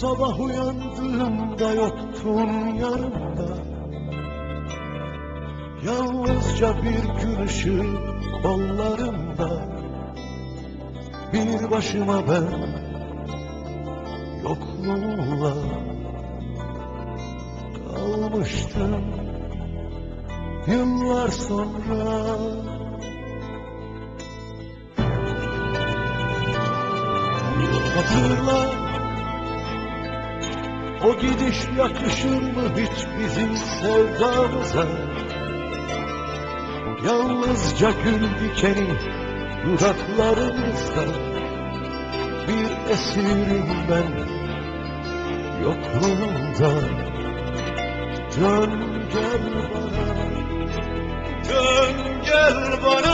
Sabah uyandığımda yoktun yanımda. Yalnızca bir gün ışığı kollarımda. Bir başıma ben yokluğunla Kalmıştım. Yıllar sonra Hatırla o gidiş yakışır mı hiç bizim sevdamıza? Yalnızca gül dikeni dudaklarımızda Bir esirim ben yokluğunda. Dön gel bana Dön gel bana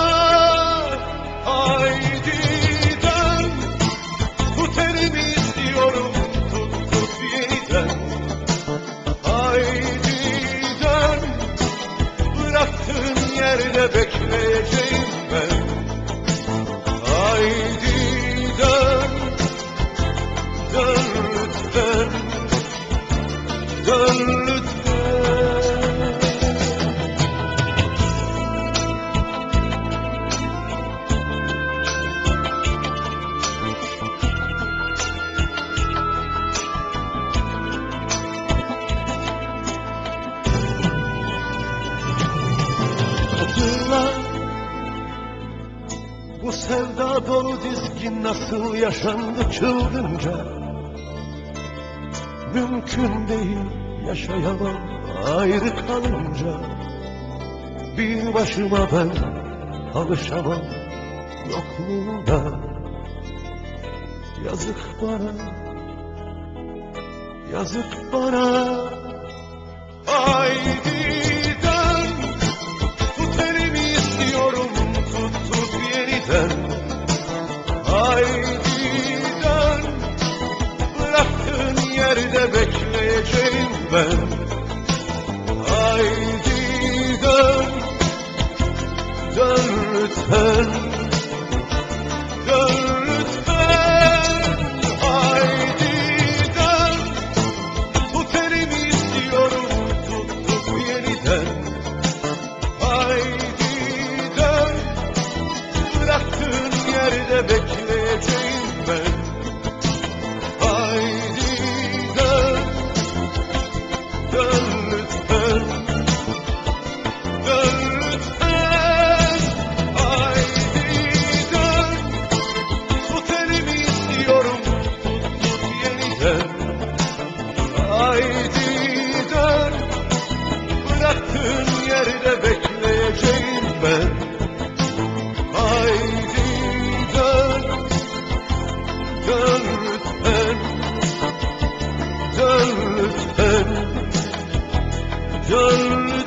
yeniden Haydi dön Bıraktığın yerde bekleyeceğim ben. Haydi dön Dön lütfen Dön Bu sevda dolu dizgin nasıl yaşandı çılgınca? Mümkün değil yaşayamam ayrı kalınca. Bir başıma ben alışamam yokluğuna Yazık bana Yazık bana. Haydi ben. Haydi dön Dön lütfen Haydi dön. Bıraktığın yerde bekleyeceğim ben. Haydi dön. Dön lütfen. Dön lütfen. Dön lütfen